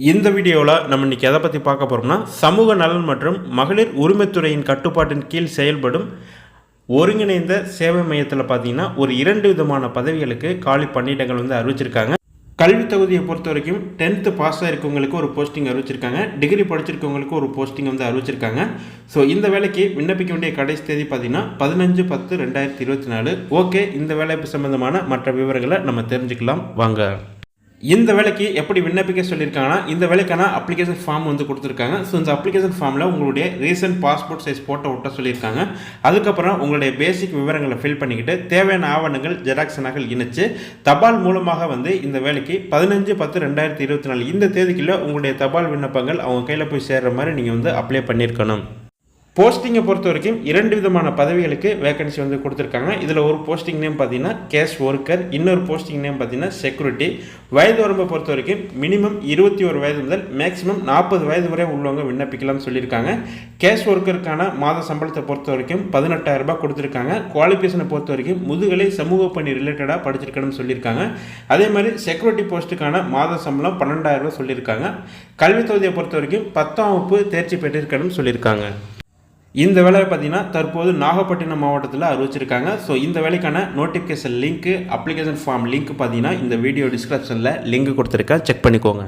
இந்த வீடியோவில் நம்ம இன்றைக்கி எதை பற்றி பார்க்க போகிறோம்னா சமூக நலன் மற்றும் மகளிர் உரிமைத்துறையின் கட்டுப்பாட்டின் கீழ் செயல்படும் ஒருங்கிணைந்த சேவை மையத்தில் பார்த்தீங்கன்னா ஒரு இரண்டு விதமான பதவிகளுக்கு காலி பணியிடங்கள் வந்து அறிவிச்சிருக்காங்க. கல்வி தகுதியை பொறுத்த வரைக்கும் டென்த்து பாஸ் ஆகிருக்கவங்களுக்கு ஒரு போஸ்டிங் அறிவிச்சிருக்காங்க. டிகிரி படிச்சிருக்கவங்களுக்கு ஒரு போஸ்டிங் வந்து அறிவிச்சிருக்காங்க. ஸோ இந்த வேலைக்கு விண்ணப்பிக்க வேண்டிய கடைசி தேதி பார்த்தீங்கன்னா பதினஞ்சு பத்து ரெண்டாயிரத்தி இருபத்தி நாலு. ஓகே இந்த வேலைப்பு சம்பந்தமான மற்ற விவரங்களை நம்ம தெரிஞ்சுக்கலாம். வாங்க. இந்த வேலைக்கு எப்படி விண்ணப்பிக்க சொல்லியிருக்காங்கன்னா இந்த வேலைக்கான அப்ளிகேஷன் ஃபார்ம் வந்து கொடுத்துருக்காங்க. ஸோ இந்த அப்ளிகேஷன் ஃபார்மில் உங்களுடைய ரீசன்ட் பாஸ்போர்ட் சைஸ் ஃபோட்டோ விட்ட சொல்லியிருக்காங்க. அதுக்கப்புறம் உங்களுடைய பேசிக் விவரங்களை ஃபில் பண்ணிக்கிட்டு தேவையான ஆவணங்கள் ஜெராக்ஸ் நகல் இணைச்சு தபால் மூலமாக வந்து இந்த வேலைக்கு பதினஞ்சு பத்து ரெண்டாயிரத்தி இருபத்தி நாலு இந்த தேதிக்குள்ளே உங்களுடைய தபால் விண்ணப்பங்கள் அவங்க கையில் போய் சேர்கிற மாதிரி நீங்கள் வந்து அப்ளை பண்ணியிருக்கணும். போஸ்டிங்கை பொறுத்த வரைக்கும் இரண்டு விதமான பதவிகளுக்கு வேகன்சி வந்து கொடுத்துருக்காங்க. இதில் ஒரு போஸ்டிங் நேம் பார்த்தீங்கன்னா கேஷ் ஒர்க்கர் இன்னொரு போஸ்டிங் நேம் பார்த்தீங்கன்னா செக்யூரிட்டி வயது வரம்பை பொறுத்த வரைக்கும் மினிமம் இருபத்தி ஒரு வயது முதல் மேக்ஸிமம் நாற்பது வயது வரை உள்ளவங்க விண்ணப்பிக்கலாம்னு சொல்லியிருக்காங்க. கேஷ் ஒர்க்கருக்கான மாத சம்பளத்தை பொறுத்த வரைக்கும் பதினெட்டாயிரம் ரூபாய் கொடுத்துருக்காங்க. குவாலிஃபிகேஷனை பொறுத்த வரைக்கும் முதுகலை சமூக பணி ரிலேட்டடாக படிச்சிருக்கணும்னு சொல்லியிருக்காங்க. அதே மாதிரி செக்யூரிட்டி போஸ்ட்டுக்கான மாத சம்பளம் பன்னெண்டாயிரம் ரூபா சொல்லியிருக்காங்க. கல்வித் தொகுதியை பொறுத்த வரைக்கும் பத்தாம் வகுப்பு தேர்ச்சி பெற்றிருக்கணும்னு சொல்லியிருக்காங்க. இந்த வேலையை பார்த்தீங்கன்னா தற்போது நாகப்பட்டினம் மாவட்டத்தில் அறிவிச்சிருக்காங்க. ஸோ இந்த வேலைக்கான நோட்டிஃபிகேஷன் லிங்க்கு அப்ளிகேஷன் ஃபார்ம் லிங்க் பார்த்தீங்கன்னா இந்த வீடியோ டிஸ்கிரிப்ஷனில் லிங்க் கொடுத்துருக்கேன். செக் பண்ணிக்கோங்க.